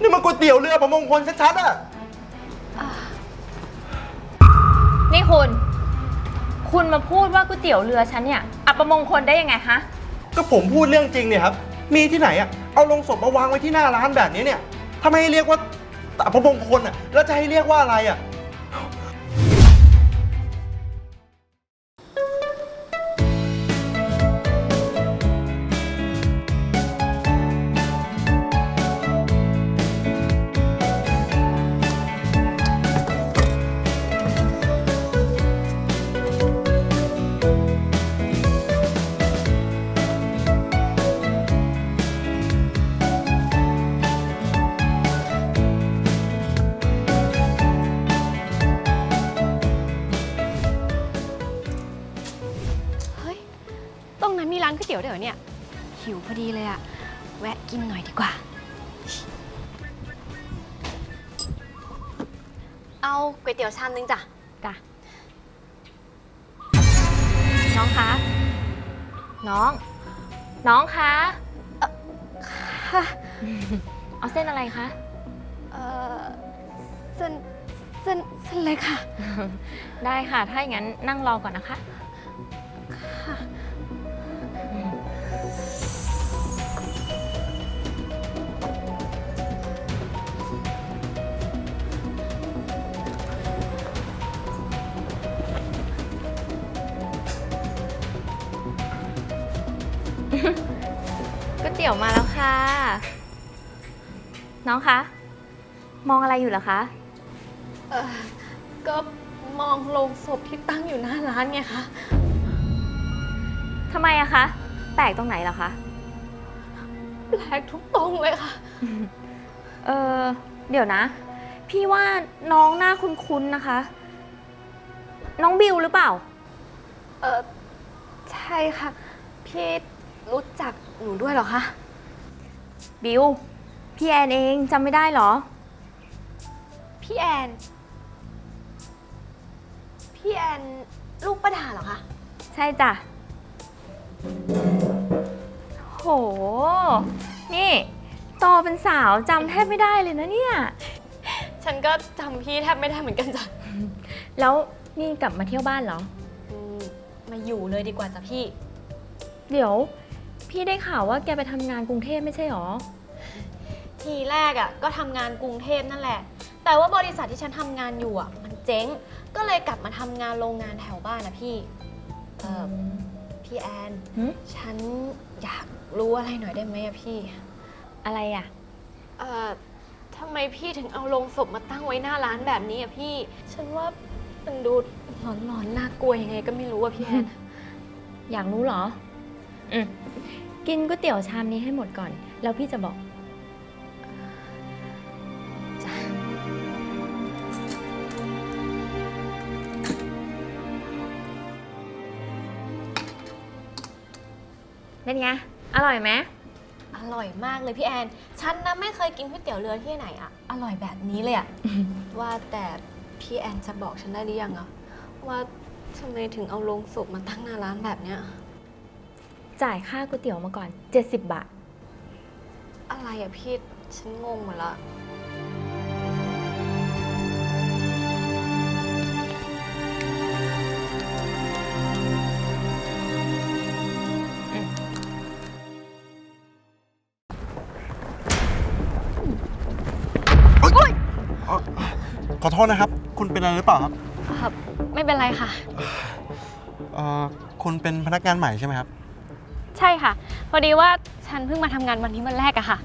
นี่มันก๋วยเตี๋ยวเรือประมงคลชัดๆอะนี่คุณ คุณมาพูดว่าก๋วยเตี๋ยวเรือฉันเนี่ยอัปมงคลได้ยังไงฮะ ก็ผมพูดเรื่องจริงเนี่ยครับ มีที่ไหนอะเอาลงศพมาวางไว้ที่หน้าร้านแบบนี้เนี่ยทำไมให้เรียกว่าอัปมงคลอะแล้วจะให้เรียกว่าอะไรอะ แวะกินหน่อยดีกว่า เอาก๋วยเตี๋ยวชามนึงจ้ะ จ้ะ น้องคะ น้อง น้องคะ ค่ะ เอาเส้นอะไรคะ เอ่อเส้นเส้นเส้นเล็กค่ะ ได้ค่ะ ถ้าอย่างนั้นนั่งรอก่อนนะคะ ตี๋ยวมาแล้วค่ะ น้องคะ มองอะไรอยู่เหรอคะ เออก็มองโลงศพที่ตั้งอยู่หน้าร้านไงคะ ทำไมอะคะ แปลกตรงไหนเหรอคะ แปลกทุกตรงเลยค่ะ เออเดี๋ยวนะ พี่ว่าน้องหน้าคุ้นๆนะคะ น้องบิวหรือเปล่า เออใช่ค่ะ พี่รู้จัก หนูด้วยเหรอคะ บิว พี่แอนเองจำไม่ได้เหรอ พี่แอน พี่แอนลูกประดาเหรอคะ ใช่จ้ะ โห นี่โตเป็นสาวจำแทบไม่ได้เลยนะเนี่ย ฉันก็จำพี่แทบไม่ได้เหมือนกันจ้ะแล้วนี่กลับมาเที่ยวบ้านเหรอ อืมมาอยู่เลยดีกว่าจ้ะพี่ เดี๋ยว พี่ได้ข่าวว่าแกไปทำงานกรุงเทพไม่ใช่หรอ ทีแรกอะ่ะก็ทำงานกรุงเทพนั่นแหละ แต่ว่าบริษัทที่ฉันทำงานอยู่อะ่ะ มันเจ๊ง ก็เลยกลับมาทำงานโรงงานแถวบ้านนะพี่ เออพี่แอนหึฉันอยากรู้อะไรหน่อยได้ไหมอะพี่ อะไรอะเอ่อทำไมพี่ถึงเอาโลงศพมาตั้งไว้หน้าร้านแบบนี้อะพี่ ฉันว่ามันดูหลอนๆน่ากลัวยังไงก็ไม่รู้อะพี่แอน อยากรู้เหรอ อืมกินก๋วยเตี๋ยวชามนี้ให้หมดก่อน แล้วพี่จะบอกจ้ะเป็นไง อร่อยไหมอร่อยมากเลยพี่แอน ฉันนะไม่เคยกินก๋วยเตี๋ยวเรือที่ไหนอะอร่อยแบบนี้เลยอะว่าแต่พี่แอนจะบอกฉันได้หรือยังอะว่าทำไมถึงเอาโลงศพมาตั้งหน้าร้านแบบเนี้ย จ่ายค่าก๋วยเตี๋ยวมาก่อน 70 บาท อะไรอะพี่ ฉันงงหมดละ ขอโทษนะครับ คุณเป็นอะไรหรือเปล่าครับ ครับ ไม่เป็นไรค่ะ เอ่อคุณเป็นพนักงานใหม่ใช่ไหมครับ ใช่ค่ะ พอดีว่าฉันเพิ่งมาทำงานวันนี้วันแรกอะค่ะ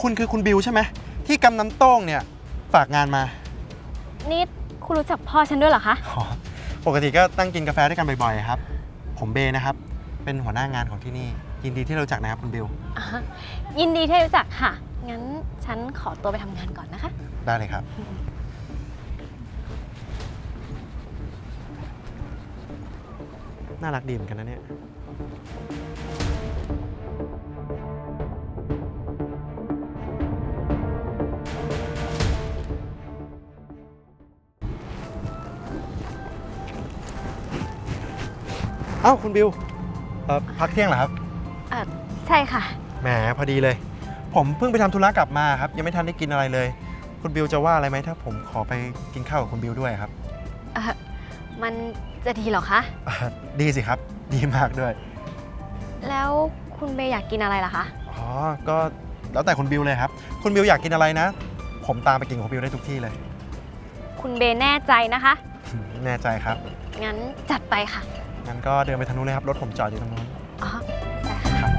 คุณคือคุณบิวใช่ไหมที่กำน้ำโต้งเนี่ยฝากงานมานี่คุณรู้จักพ่อฉันด้วยเหรอคะ อ๋อปกติก็ตั้งกินกาแฟด้วยกันบ่อยๆครับ ผมเบนะครับ เป็นหัวหน้างานของที่นี่ ยินดีที่รู้จักนะครับคุณบิวอ่าฮะยินดีที่รู้จักค่ะ งั้นฉันขอตัวไปทำงานก่อนนะคะ ได้เลยครับ น่ารักดีเหมือนกันนะเนี่ย เอ้าคุณบิวเอ่อพักเที่ยงเหรอครับอะใช่ค่ะ แหมพอดีเลย ผมเพิ่งไปทำธุระกลับมาครับ ยังไม่ทันได้กินอะไรเลย คุณบิวจะว่าอะไรไหมถ้าผมขอไปกินข้าวกับคุณบิวด้วยครับ เอ่อมันจะดีเหรอคะ อ่าดีสิครับ ดีมากด้วย แล้วคุณเบย์อยากกินอะไรล่ะคะ อ๋อ ก็แล้วแต่คุณบิวเลยครับ คุณบิวอยากกินอะไรนะ ผมตามไปกินกับคุณบิวได้ทุกที่เลย คุณเบย์แน่ใจนะคะ แน่ใจครับ งั้นจัดไปค่ะ งั้นก็เดินไปทางนู้นเลยครับ รถผมจอดอยู่ตรงนู้น อ๋อได้ค่ะ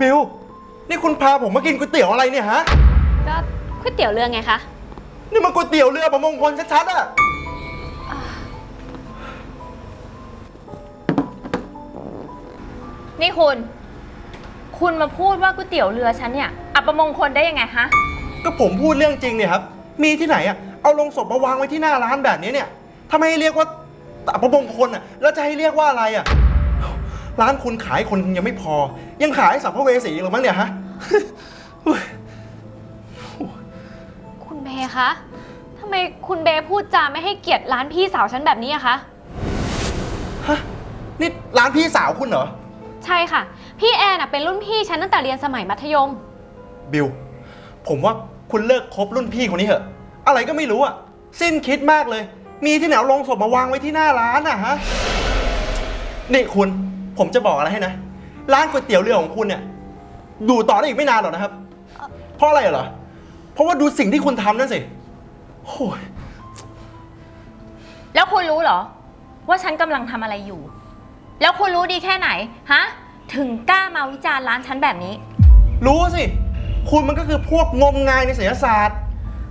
บิว นี่คุณพาผมมากินก๋วยเตี๋ยวอะไรเนี่ยฮะ ก็ก๋วยเตี๋ยวเรือไงคะ นี่มันก๋วยเตี๋ยวเรือประมงคลชัดๆอะนี่คุณ คุณมาพูดว่าก๋วยเตี๋ยวเรือฉันเนี่ย อัปมงคลได้ยังไงฮะ ก็ผมพูดเรื่องจริงเนี่ยครับ มีที่ไหนอะเอาลงศพมาวางไว้ที่หน้าร้านแบบนี้เนี่ยทำไมให้เรียกว่าอัปมงคลอะแล้วจะให้เรียกว่าอะไรอะร้านคุณขายคนยังไม่พอ ยังขายสัมภเวสีอีกเหรือมั้งเนี่ยฮะคุณ เบย์คะทำไมคุณเบย์พูดจาไม่ให้เกียรติร้านพี่สาวฉันแบบนี้อะคะ ฮะ นี่ร้านพี่สาวคุณเหรอ ใช่ค่ะ พี่แอนอะเป็นรุ่นพี่ฉันตั้งแต่เรียนสมัยมัธยม บิว ผมว่าคุณเลิกคบรุ่นพี่คนนี้เถอะ อะไรก็ไม่รู้อะสิ้นคิดมากเลย มีที่ไหนเอาลงศพมาวางไว้ที่หน้าร้านอะฮะ นี่คุณ ผมจะบอกอะไรให้นะ ร้านก๋วยเตี๋ยวเรือของคุณเนี่ยอยู่ต่อได้อีกไม่นานหรอกนะครับ เพราะอะไรเหรอ เพราะว่าดูสิ่งที่คุณทำนั่นสิโอ้ยแล้วคุณรู้เหรอ ว่าฉันกำลังทำอะไรอยู่ แล้วคุณรู้ดีแค่ไหนฮะถึงกล้ามาวิจารณ์ร้านฉันแบบนี้ รู้สิ คุณมันก็คือพวกงมงายในศิลศาสตร์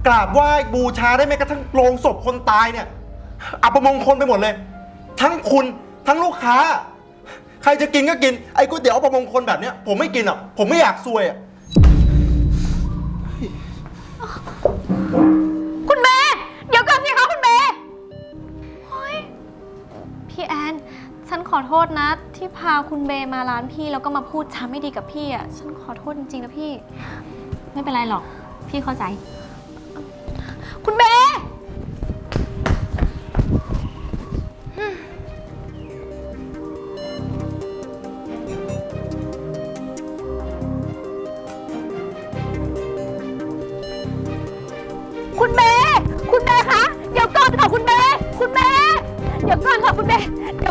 กราบไหว้บูชาได้แม้กระทั่งโลงศพคนตายเนี่ย อัปมงคลไปหมดเลย ทั้งคุณทั้งลูกค้า ใครจะกินก็กิน ไอ้ก๋วยเตี๋ยวอัปมงคลแบบเนี้ยผมไม่กินอะ ผมไม่อยากซวยอะ แอน ฉันขอโทษนะ ที่พาคุณเบย์มาร้านพี่แล้วก็มาพูดช้าไม่ดีกับพี่อะ ฉันขอโทษจริงๆนะพี่ ไม่เป็นไรหรอก พี่เข้าใจ คุณเบ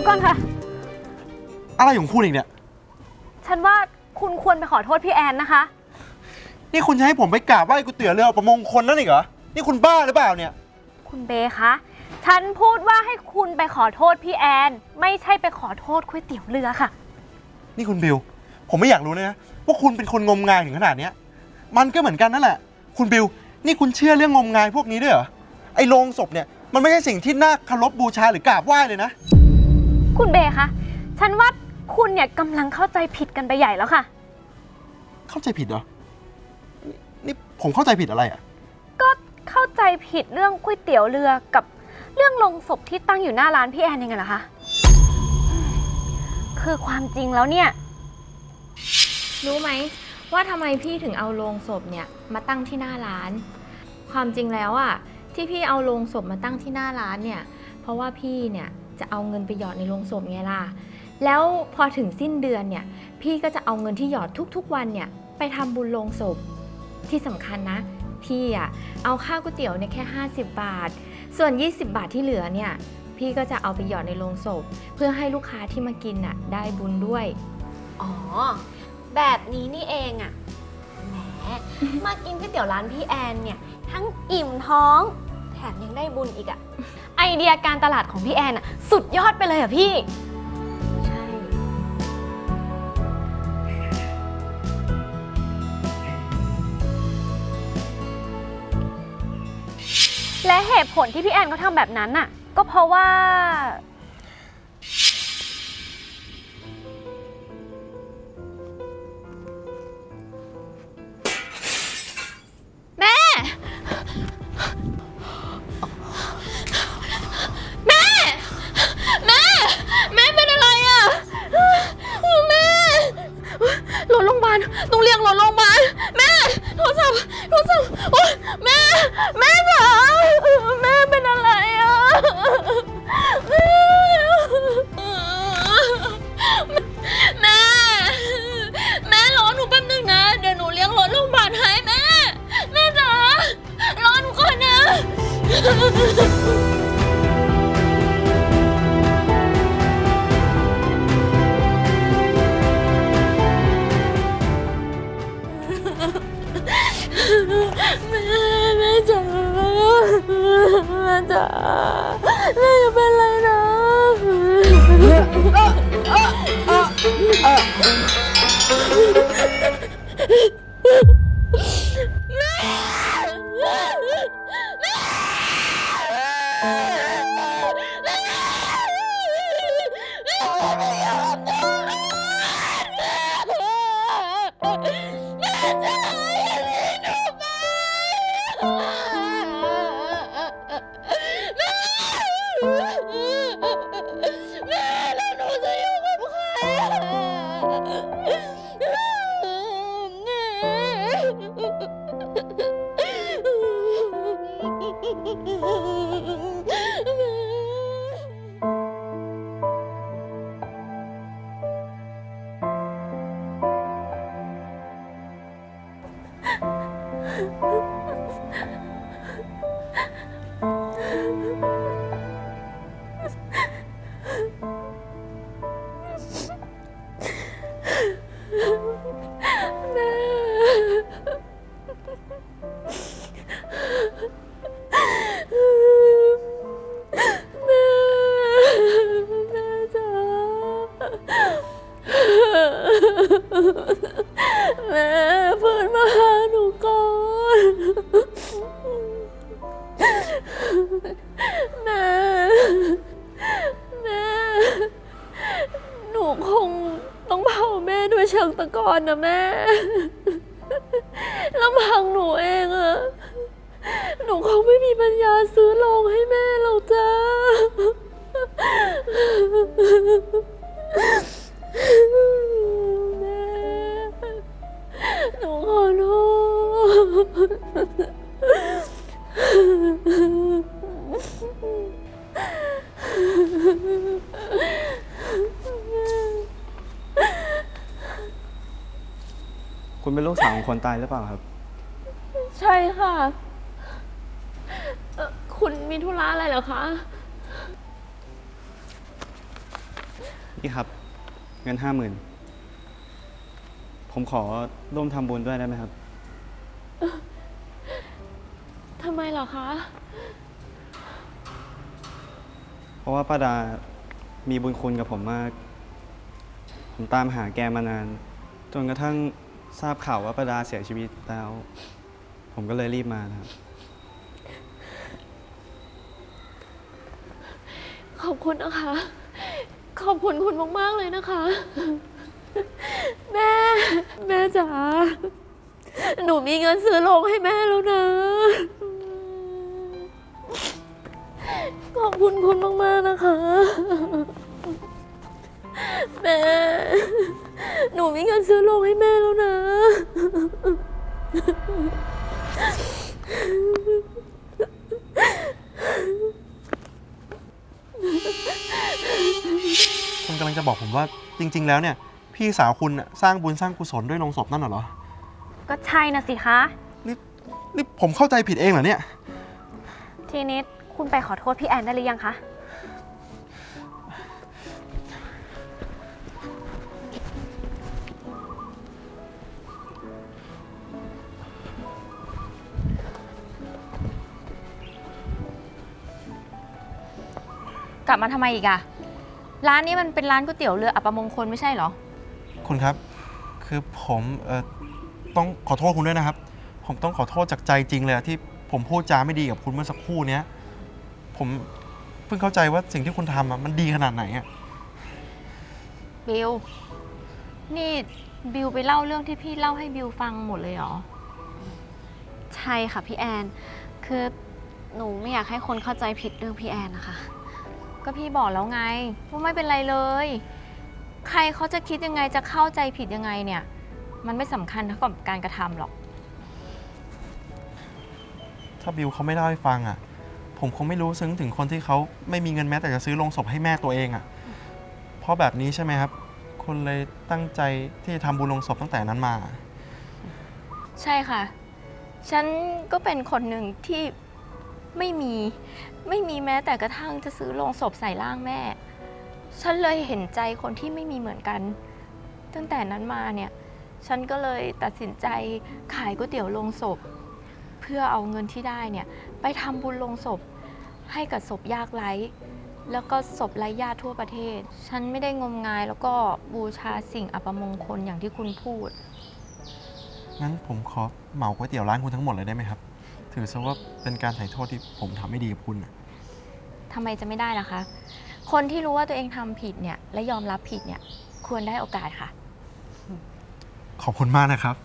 ดี๋ยวก่อนค่ะ อะไรของคุณอีกเนี่ย ฉันว่าคุณควรไปขอโทษพี่แอนนะคะ นี่คุณจะให้ผมไปกราบไหว้ก๋วยเตี๋ยวเรืออัปมงคลนั่นอีกเหรอ นี่คุณบ้าหรือเปล่าเนี่ย คุณเบย์คะ ฉันพูดว่าให้คุณไปขอโทษพี่แอน ไม่ใช่ไปขอโทษก๋วยเตี๋ยวเรือค่ะ นี่คุณบิว ผมไม่อยากรู้เลยนะว่าคุณเป็นคนงมงายถึงขนาดเนี้ย มันก็เหมือนกันนั่นแหละ คุณบิว นี่คุณเชื่อเรื่องงมงายพวกนี้ด้วยเหรอ ไอ้โลงศพเนี่ย มันไม่ใช่สิ่งที่น่าเคารพบูชาหรือกราบไหว้เลยนะ คุณเบย์คะ ฉันว่าคุณเนี่ยกำลังเข้าใจผิดกันไปใหญ่แล้วค่ะ เข้าใจผิดเหรอ นี่นี่ผมเข้าใจผิดอะไรอะ ก็เข้าใจผิดเรื่องก๋วยเตี๋ยวเรือกับเรื่องลงศพที่ตั้งอยู่หน้าร้านพี่แอนยังไงล่ะคะ คือความจริงแล้วเนี่ย รู้ไหมว่าทำไมพี่ถึงเอาโลงศพเนี่ยมาตั้งที่หน้าร้าน ความจริงแล้วอะที่พี่เอาโลงศพมาตั้งที่หน้าร้านเนี่ย เพราะว่าพี่เนี่ย จะเอาเงินไปหยอดในโลงศพไงล่ะ แล้วพอถึงสิ้นเดือนเนี่ย พี่ก็จะเอาเงินที่หยอดทุกๆวันเนี่ยไปทำบุญโลงศพ ที่สำคัญนะ พี่อะเอาค่าก๋วยเตี๋ยวเนี่ยแค่ 50 บาท ส่วน 20 บาทที่เหลือเนี่ย พี่ก็จะเอาไปหยอดในโลงศพ เพื่อให้ลูกค้าที่มากินน่ะได้บุญด้วย อ๋อ แบบนี้นี่เองอะแหม มากินก๋วยเตี๋ยวร้านพี่แอนเนี่ย ทั้งอิ่มท้อง แถมยังได้บุญอีกอะ ไอเดียการตลาดของพี่แอนอะสุดยอดไปเลยอะพี่ ใช่ และเหตุผลที่พี่แอนเขาทำแบบนั้นน่ะ ก็เพราะว่า Thank you. ม่ด้วยเชิงตะกอนนะแม่ลำพังหนูเองอะหนูคงไม่มีปัญญาซื้อโลงให้แม่หรอกจ้า คุณเป็นลูกสาวของคนตายหรือเปล่าครับ ใช่ค่ะเอ่อคุณมีธุระอะไรเหรอคะ นี่ครับ เงินห้าหมื่นผมขอร่วมทำบุญด้วยได้ไหมครับ ทำไมเหรอคะ เพราะว่าป้าดามีบุญคุณกับผมมาก ผมตามหาแกมานาน จนกระทั่ง ทราบข่าวว่าป้าดาเสียชีวิตแล้ว ผมก็เลยรีบมานะครับ ขอบคุณนะคะ ขอบคุณคุณมากๆเลยนะคะ แม่ แม่จ๋า หนูมีเงินซื้อโรงให้แม่แล้วนะ ขอบคุณคุณมากๆนะคะ แม่ นูมีเงินซื้อโรงให้แม่แล้วนะ คุณกำลังจะบอกผมว่าจริง ๆ แล้วเนี่ย พี่สาวคุณน่ะสร้างบุญสร้างกุศลด้วยโลงศพนั่นน่ะเหรอ ก็ใช่นะสิคะ นี่นี่ผมเข้าใจผิดเองเหรอเนี่ย ทีนี้คุณไปขอโทษพี่แอนได้หรือยังคะ กลับมาทำไมอีกอะร้านนี้มันเป็นร้านก๋วยเตี๋ยวเรืออัปมงคลไม่ใช่เหรอ คุณครับ คือผมเอ่อต้องขอโทษคุณด้วยนะครับ ผมต้องขอโทษจากใจจริงเลยอะที่ผมพูดจาไม่ดีกับคุณเมื่อสักครู่เนี้ยผมเพิ่งเข้าใจว่าสิ่งที่คุณทำอะมันดีขนาดไหนอะบิล นี่บิลไปเล่าเรื่องที่พี่เล่าให้บิลฟังหมดเลยเหรอ ใช่ค่ะพี่แอน คือหนูไม่อยากให้คนเข้าใจผิดเรื่องพี่แอนนะคะ ก็พี่บอกแล้วไงว่าไม่เป็นไรเลย ใครเขาจะคิดยังไงจะเข้าใจผิดยังไงเนี่ย มันไม่สำคัญเท่ากับการกระทำหรอก ถ้าบิวเขาไม่เล่าให้ฟังอะผมคงไม่รู้ซึ้งถึงคนที่เขาไม่มีเงินแม้แต่จะซื้อโลงศพให้แม่ตัวเองอะเพราะแบบนี้ใช่ไหมครับคุณเลยตั้งใจที่จะทำบุญโลงศพตั้งแต่นั้นมา ใช่ค่ะ ฉันก็เป็นคนหนึ่งที่ ไม่มี ไม่มีแม้แต่กระทั่งจะซื้อโลงศพใส่ร่างแม่ ฉันเลยเห็นใจคนที่ไม่มีเหมือนกัน ตั้งแต่นั้นมาเนี่ย ฉันก็เลยตัดสินใจขายก๋วยเตี๋ยวโลงศพ เพื่อเอาเงินที่ได้เนี่ย ไปทำบุญโลงศพ ให้กับศพยากไร้แล้วก็ศพไร้ญาติทั่วประเทศ ฉันไม่ได้งมงายแล้วก็บูชาสิ่งอัปมงคลอย่างที่คุณพูด งั้นผมขอเหมาก๋วยเตี๋ยวร้านคุณทั้งหมดเลยได้ไหมครับ ถือซะว่าเป็นการไถ่โทษที่ผมทำไม่ดีกับคุณน่ะทำไมจะไม่ได้ล่ะคะ คนที่รู้ว่าตัวเองทำผิดเนี่ย และยอมรับผิดเนี่ย ควรได้โอกาสค่ะ ขอบคุณมากนะครับ